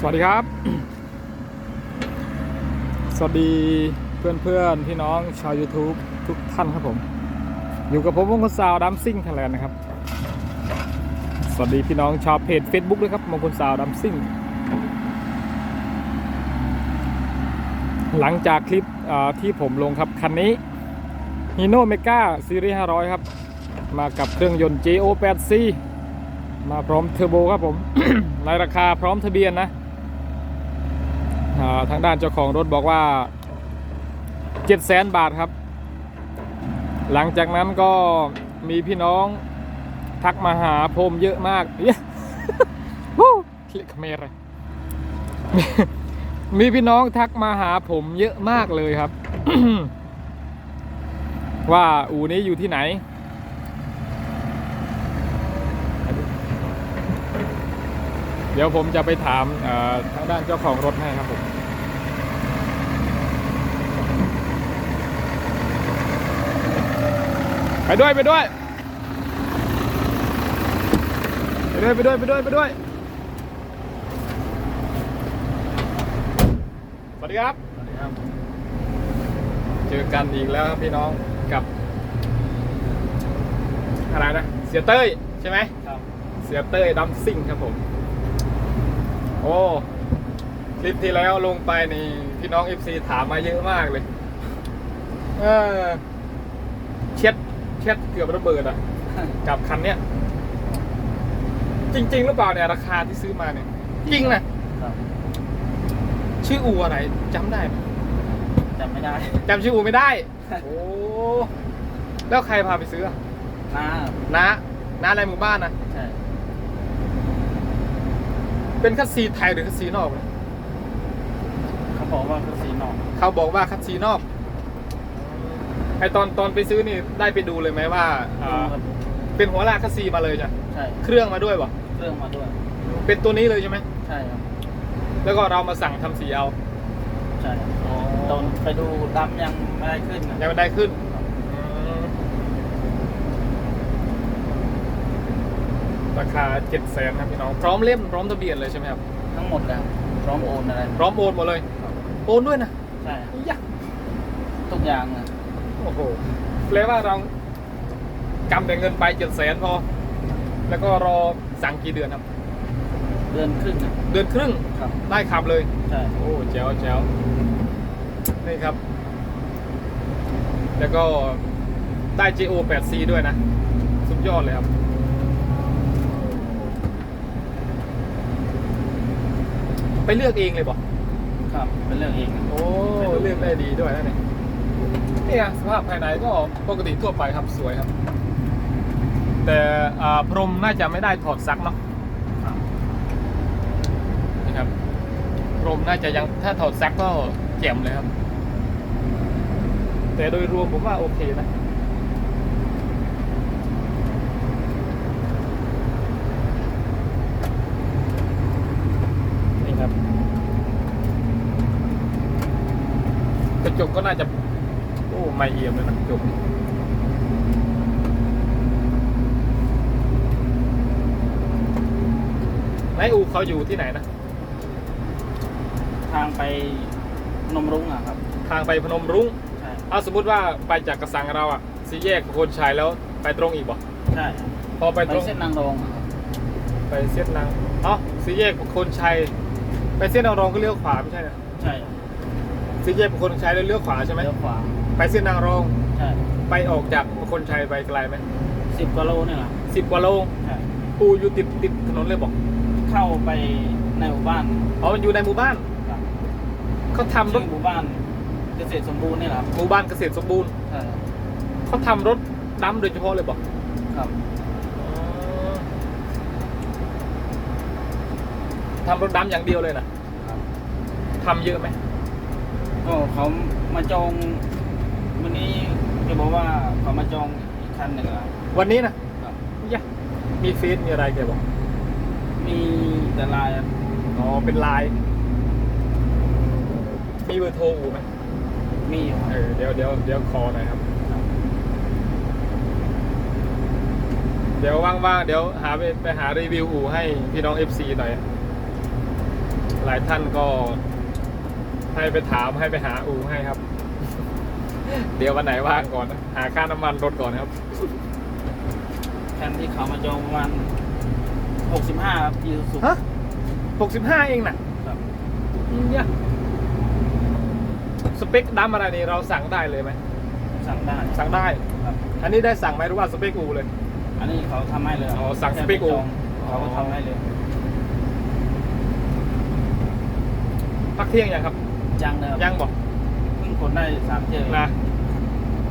สวัสดีครับ สวัสดีเพื่อนเพื่อนๆพี่น้องชาว YouTube ทุกท่านครับผม อยู่กับผมมงคลสาวดัมซิ่งไทยแลนด์นะครับ สวัสดีพี่น้องชาวเพจ Facebook ด้วยครับมงคลสาวดัมซิ่ง หลังจากคลิปที่ผมลงครับ คันนี้ Hino Mega Series 500 ครับ มากับเครื่องยนต์ JO8C มาพร้อมเทอร์โบครับผม ในราคาพร้อมทะเบียนนะ ทางด้านเจ้าของรถบอกว่า7 0 0 0 0 0บาทครับ หลังจากนั้นก็มีพี่น้องทักมาหาผมเยอะมากเย้ฮู้คลิกเมรมีมีพี่น้องทักมาหาผมเยอะมากเลยครับ ว่าอู่นี้อยู่ที่ไหน ดี๋ยวผมจะไปถามเอ่อทางด้านเจ้าของรถให้ครับผมไปด้วยไปด้วยไปด้วยไปด้วยไปด้วยไปด้วยสวัสดีครับ สวัสดีครับ เจอกันอีกแล้วครับพี่น้องกับอะไรนะ เสียเต้ยใช่ไหมครับ เสียเต้ยดัมซิ่งครับผม โอ้คลิปที่แล้วลงไปนี่พี่น้อง FC ถามมาเยอะมากเลยเออเช็ดเช็ดเกือบระเบิดอะกับคันเนี้ยจริง ๆ หรือเปล่าเนี่ยราคาที่ซื้อมาเนี่ย จริงนะครับชื่ออูอะไรจำได้ไหมจำไม่ได้จำชื่ออูไม่ได้ โอ้แล้วใครพาไปซื้ออะน้าน้าน้าอะไรหมู่บ้านนะใช่ เป็นคัสซีไทยหรือคัสซีนอกนะเขาบอกว่าคือสีหนองเขาบอกว่าคัสซีนอกไอตอนตอนไปซื้อนี่ได้ไปดูเลยไหมว่าอ่าเป็นหัวลากคัสซีมาเลยจ้ะใช่เครื่องมาด้วยวะเครื่องมาด้วย เป็นตัวนี้เลยใช่ไหมใช่ครับแล้วก็เรามาสั่งทำสีเอาใช่ครับตอนไปดูดำยังไม่ได้ขึ้นนะยังไม่ได้ขึ้นอืม ราคาเจ็ดแสนครับพี่น้องพร้อมเล่มพร้อมทะเบียนเลยใช่ไหมครับทั้งหมดแล้วพร้อมโอนอะไรพร้อมโอนหมดเลยโอนด้วยนะใช่ครับยะทุกอย่างนะโอ้โหแปลว่าเรากำแต่เงินไปเจ็ดแสนพอแล้วก็รอสั่งกี่เดือนครับ เดือนครึ่งนะเดือนครึ่งครับได้ขับเลย ใช่โอ้แจ๋วแจ๋วนี่ครับ แล้วก็ได้ GO 8C ด้วยนะ สุดยอดเลยครับ ไปเลือกเองเลยบอกครับเป็นเรื่องเองนะโอ้เลือกได้ดีด้วยนะเนี่ยเนี่ยสภาพภายในก็ปกติทั่วไปครับสวยครับ แต่อ่าพรมน่าจะไม่ได้ถอดซักเนาะครับนะครับพรมน่าจะยังถ้าถอดซักก็แจ่มเลยครับ แต่โดยรวมผมว่าโอเคนะ นี่ครับ กระ จกก็น่าจะ โอ้ไม่เอี่ยมเลยนะกระจกนายอูเขาอยู่ที่ไหนนะ ทางไปนมรุ้งอะครับ ทางไปพนมรุ้งใช่เอาสมมติว่าไปจากกระสังเราอะสีแยกโคนชัยแล้วไปตรงอีกบ่ใช่พอไปไปตรง เส้นนางรองอะครับไปเส้นนางเอ๋อสีแยกโคนชัย ไปเส้นนางรองก็เลี้ยวขวาไม่ใช่เหรอ ใช่ สีแยกโคนชัยแล้วเลี้ยวขวาใช่ไหมเลี้ยวขวาไปเส้นนางรอง ใช่ไปออกจากโคนชัยไปไกลไหมสิบกว่าโลเนี่ยแหละสิบกว่าโลใช่ปูอยู่ติดติดถนนเลยบอกเข้าไปในหมู่บ้านอ๋อมันอยู่ในหมู่บ้านครับเขาทำรชื่ถอหมู่บ้านเกษตรสมบูรณ์นี่แหละครับหมู่บ้านเกษตรสมบูรณ์ใช่เขาทำรถดำโดยเฉพาะเลยบอก ครับ ทำรถดำอย่างเดียวเลยนะครับ ทำเยอะไหม ก็เขามาจองวันนี้จะบอกว่าเขามาจองอีกคันหนึ่งครับวันนี้นะครับยะมีเฟซมีอะไรแกบอกมีแต่ลายอะอ๋อเป็นไลน์มีเบอร์โทรอูไหมมีอยู่คเอรับอเดี๋ยวเดี๋ยวเดี๋ยวคอหน่อยครับ เดี๋ยวว่างๆเดี๋ยวหาไปไปหารีวิวอูให้พี่น้อง FC หน่อย หลายท่านก็ ให้ไปถามให้ไปหาอูให้ครับ เดี๋ยววันไหนว่างก่อนนะหาค่าน้ำมันรถก่อนครับแทนที่เขามาจองประมาณหกสิบห้าครับอีซูซูฮะหกสิบห้าเองนะครับเนี่ยสเปคดำอะไรนี่เราสั่งได้เลยไหมสั่งได้สั่งได้ครับ อันนี้ได้สั่งไหมหรือว่าสเปคอูเลย อันนี้เขาทำให้เลยอ๋อสั่งแค่สเปคไปจองอ๋อเขาก็ทำให้เลยพักเที่ยงยังครับ ยังเลยครับยังบอกเพิ่งกดได้สามเที่ยวเองนะ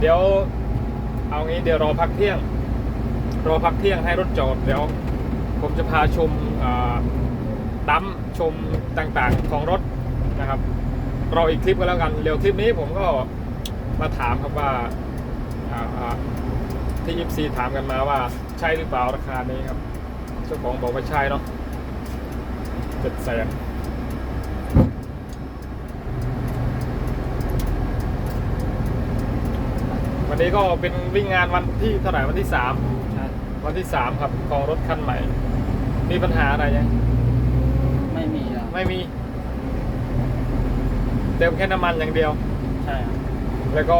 เดี๋ยว เอางี้เดี๋ยวรอพักเที่ยง รอพักเที่ยงให้รถจอดเดี๋ยว ผมจะพาชมอ่าตั้มชมต่างๆของรถนะครับรออีกคลิปก็แล้วกันเร็วคลิปนี้ผมก็มาถามครับว่าอ่าอ่าที่ยิปซีถามกันมาว่าใช่หรือเปล่าราคานี้ครับ เจ้าของบอกว่าใช่เนาะเจ็ดแสน วันนี้ก็เป็นวิ่งงานวันที่เท่าไหร่วันที่สามใช่วันที่สามครับของรถคันใหม่ มีปัญหาอะไรยังไม่มีอะไม่มี เติมแค่น้ำมันอย่างเดียว ใช่ครับแล้วก็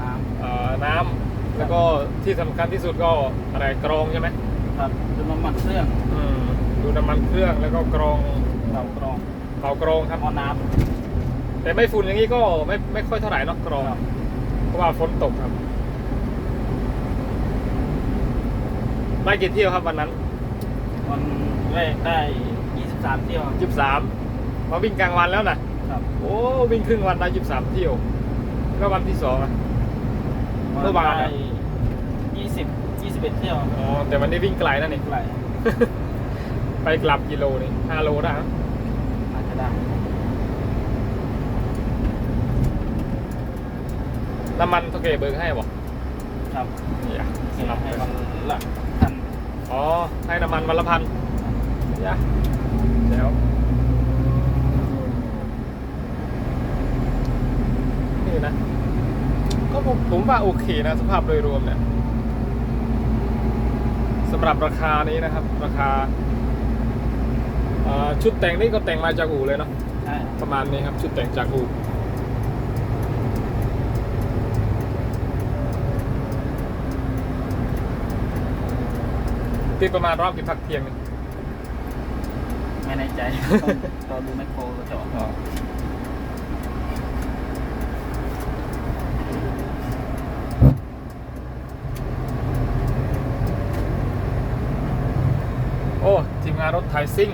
น้เอ่อน้ำแล้วก็ที่สำคัญที่สุดก็อะไรกรองใช่ไหมำครับดูน้ำมันเครื่องอืมดูน้ำมันเครื่องแล้วก็กรองเตากรองเผากรองครับหม้อน้แต่ไม่ฝุ่นอย่างนี้ก็ไม่ไม่ค่อยเท่าไหร่เนอะกรอง ครับเพ ราะว่าฝนตกครับได้กี่เที่ยวครับวันนั้นำวันแรกได้ยี่สิบสามเที่ยวครับยี่สิบสามมาวิ่งกลางวันแล้วนะครับ โอ้วิ่งครึ่งวันได้ยี่สิบสามเที่ยว แล้ววันที่สองอะ เมื่อวาน ได้อะยี่สิบยี่สิบเอ็ดเที่ยวอ๋อแต่วันนี้วิ่งไกลนั่นเองเท่าไหร่ไปกลับกิโลนี่ห้าโลได้ครับอาจจะได้ น้ำมันเท่าเกเบิร์ให้บอกครับนี่อะเสียรับให้เลยวันละพันอ๋อ ให้น้ำมันวันละพันนี่อะเดี๋ยวนี่นะ ก็ผมผมว่าโอเคนะ สภาพโดยรวมเนี่ยสำหรับราคานี้นะครับ ราคาเอ่อชุดแต่งนี่ก็แต่งมาจากอู่เลยเนาะใช่ประมาณนี้ครับ ชุดแต่งจากอู่ ตีประมาณรอบกี่พักเที่ยงนี่ไม่ในใจต้องรอดูแมคโครก็จะออกโอ้ทีมงานรถไถซิ่ง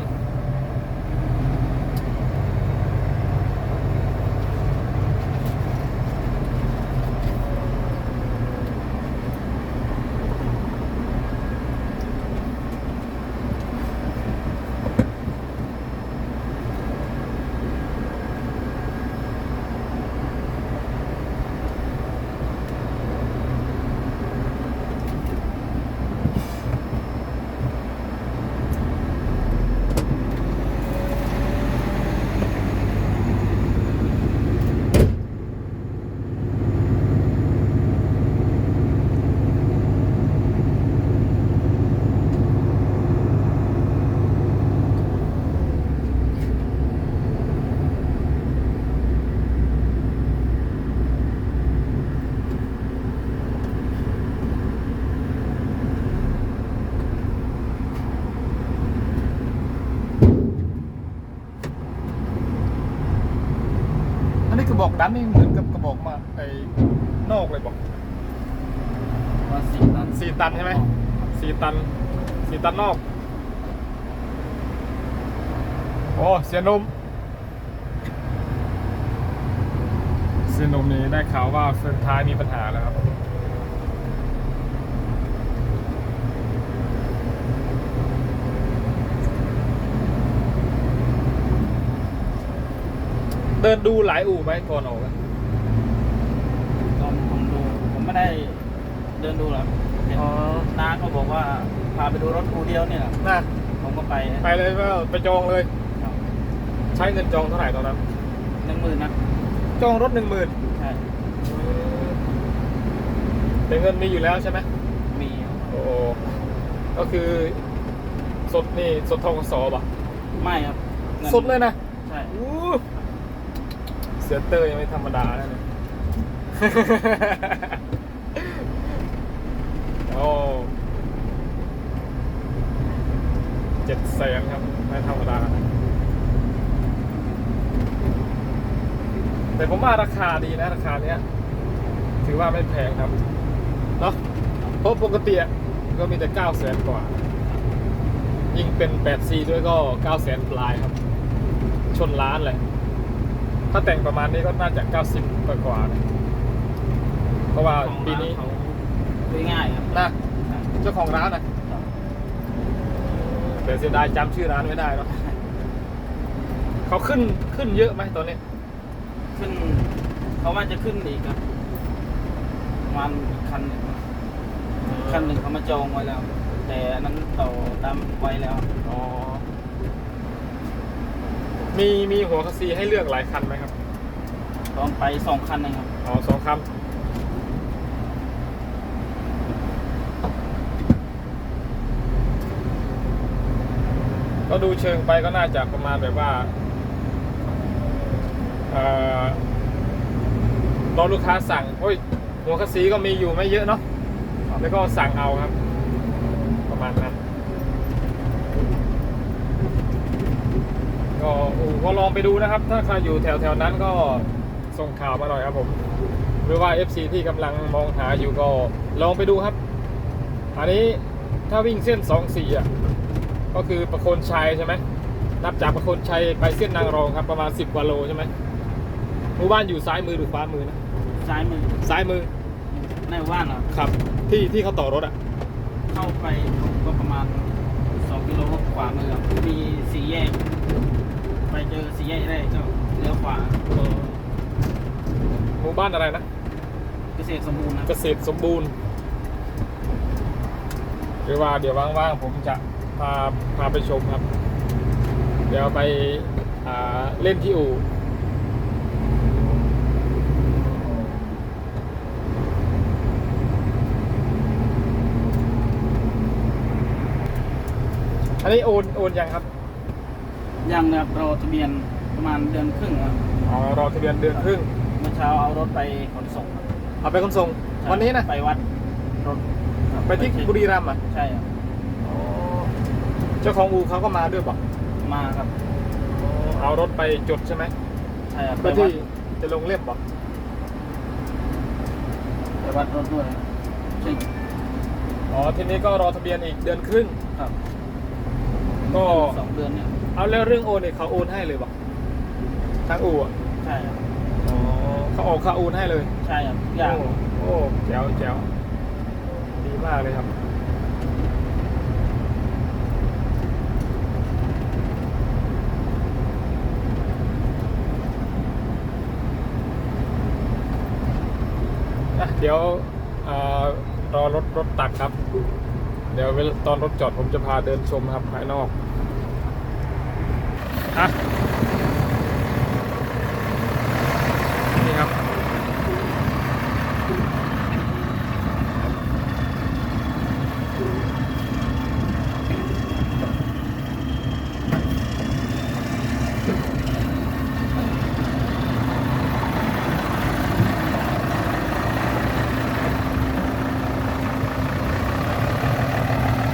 บอกดันนี่เหมือนกับกระบอกมาไอ้นอกเลยบอกว่าสิบตันสี่ตันใช่ไหมสี่ตันสี่ตันนอก โอ้เสียนมเสียนมนี้ได้ข่าวว่าเฟืองท้ายมีปัญหาแล้วครับ เดินดูหลายอู่ไหมก่อนออกอะตอนผมดูผมไม่ได้เดินดูหรอกเห็นอ๋อน้าเขาบอกว่าพาไปดูรถคูเดียวเนี่ยน่ะผมก็ไปไปเลยว่าไปจองเลยครับใช้เงินจองเท่าไหร่ตอนนั้นหนึ่งหมื่นนะจองรถหนึ่งหมื่นใช่แต่เงินมีอยู่แล้วใช่ไหมมีครับโอ้ก็คือสดนี่สดทองสอป่ะไม่ครับงินสดเลยนะ ใช่อู้ เสือเตอร์ยังไม่ธรรมดาแล้วเนี่ยโอ้เจ็ดแสนครับ ไม่ธรรมดานะแต่ผมว่าราคาดีนะ ราคาเนี้ย ถือว่าไม่แพงครับ เนาะเพราะปกติอะก็มีแต่เก้าแสนกว่า ยิ่งเป็น 8 c ด้วยก็9แสนปลายครับ ชนล้านเลย ถ้าแต่งประมาณนี้ก็น่าจะ 90กว่ากว่าๆนะเพราะว่าของปีนี้ร้าเขาซื้อง่ายครับ นะเจ้าของร้านนะแต่เสียดายจำชื่อร้านไม่ได้เนาะเขาขึ้นขึ้นเยอะไหมตอนนี้ ขึ้นเขาว่าจะขึ้นอีกครับประมาณอีกคันหนึ่งคันหนึ่งเขามาจองไว้แล้ว แต่อันนั้นต่อตามไว้แล้ว อ๋อ มีมีหัวคัสซีให้เลือกหลายคันไหมครับตอนไปสองคันนะครับ อ๋อสองคันก็ดูเชิงไปก็น่าจะประมาณแบบว่าเอ่อรอลูกค้าสั่งโอ้ยหัวคัสซีก็มีอยู่ไม่เยอะเนาะแล้วก็สั่งเอาครับ ประมาณนั้น ก็อู่ก็ลองไปดูนะครับ ถ้าใครอยู่แถวแถวๆนั้นก็ส่งข่าวมาหน่อยครับผมหรือว่า FC ที่กำลังมองหาอยู่ก็ลองไปดูครับ อันนี้ถ้าวิ่งเส้น 24อะก็คือประโคนชัยใช่ไหมนับจากประโคนชัยไปเส้นนางรองครับประมาณ 10กว่าโลใช่ไหมหมู่บ้านอยู่ซ้ายมือหรือขวามือนะซ้ายมือซ้ายมือในหมู่บ้านเหรอครับ ที่ที่เขาต่อรถอะเข้าไปก็ประมาณสองกิโลขวามือครับมีสี่แยกไป เจอสี่แยกแรกก็เลี้ยวขวาหมู่บ้านอะไรนะ เกษตรสมบูรณ์นะเกษตรสมบูรณ์หรือว่าเดี๋ยวว่างๆผมจะพาพาไปชมครับ เดี๋ยวไปอ่าเล่นที่อู่อันนี้โอนโอนยังครับ ยังนะครับรอทะเบียนประมาณเดือนครึ่งครับอ๋อรอทะเบียนเดือนครึ่ง เมื่อเช้าเอารถไปขนส่งครับเอาไปขนส่งวันนี้นะไปวัดรถครับไปที่บุรีรัมย์อะใช่ครับเจ้าของอู่เขาก็มาด้วยบอกมาครับเอารถไปจดใช่ไหมใช่ครับไปเพื่อวัที่ดจะลงเล่มบอกไปวัดรถด้วยใช่อ๋อทีนี้ก็รอทะเบียนอีกเดือนครึ่ง ครับก็สองเดือนเนี่ย เอาแล้วเรื่องโอนเนี่ยเขาโอนให้เลยบอกทางอู่อะใช่ครับอ๋อเขาออกค่าโอนให้เลยใช่ครับทุกอย่างโอ้โอ้แจ๋วแจ๋วดีมากเลยครับ อะเดี๋ยวอารอรถรถตักครับ เดี๋ยวเวลาตอนรถจอดผมจะพาเดินชมครับภายนอก อะนี่ครับ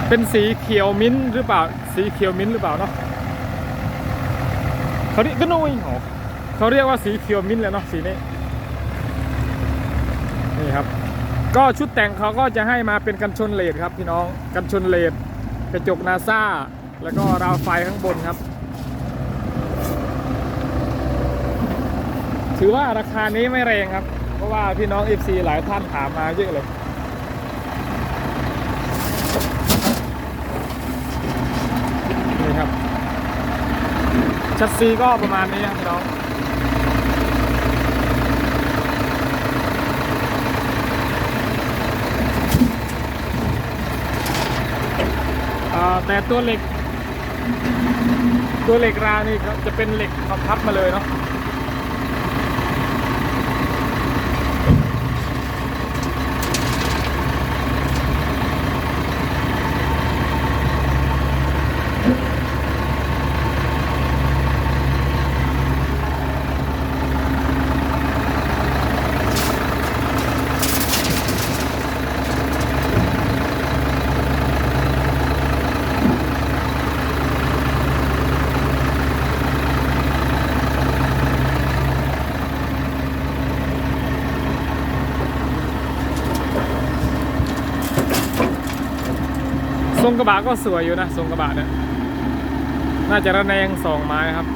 เป็นสีเขียวมิ้นท์หรือเปล่า สีเขียวมิ้นท์หรือเปล่าเนาะ เขาเรียกก็นุยอ๋อเขาเรียกว่าสีเขียวมิ้นเลยเนาะสีนี้นี่ครับ ก็ชุดแต่งเขาก็จะให้มาเป็นกันชนเลดครับพี่น้องกันชนเลดกระจกนาซาแล้วก็ราวไฟข้างบนครับ ถือว่าราคานี้ไม่แรงครับ เพราะว่าพี่น้อง FC หลายท่านถามมาเยอะเลย นี่ครับ ชัดซีก็ประมาณนี้ครับอ่าแต่ตัวเหล็ก ตัวเหล็กรานี่ก็จะเป็นเหล็กเขาพับมาเลยเนาะ ทรงกระบะก็สวยอยู่นะทรงกระบะเนี่ยน่าจะระแนงสองไม้ครับ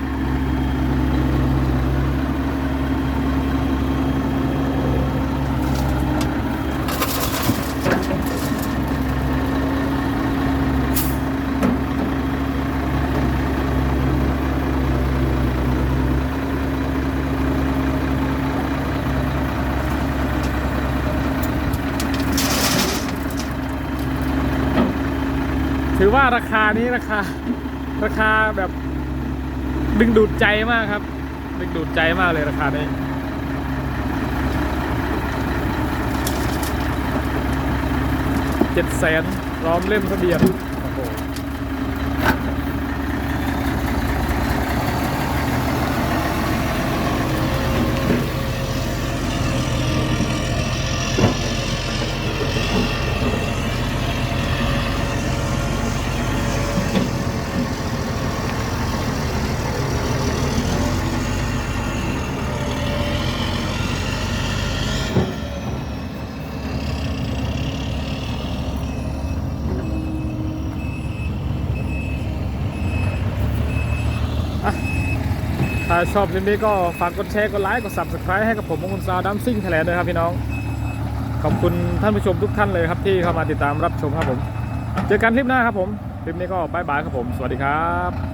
ถือว่าราคานี้ราคา ราคาแบบดึงดูดใจมากครับ ดึงดูดใจมากเลยราคานี้เจ็ดแสนพร้อมเล่มทะเบียน ชอบคลิปนี้ก็ฝากกดแชร์กดไลค์กด subscribe ให้กับผมมงคลซาวดัมซิ่งแถลงด้วยครับพี่น้อง ขอบคุณท่านผู้ชมทุกท่านเลยครับที่เข้ามาติดตามรับชมครับผม เจอกันคลิปหน้าครับผม คลิปนี้ก็บายบายครับผม สวัสดีครับ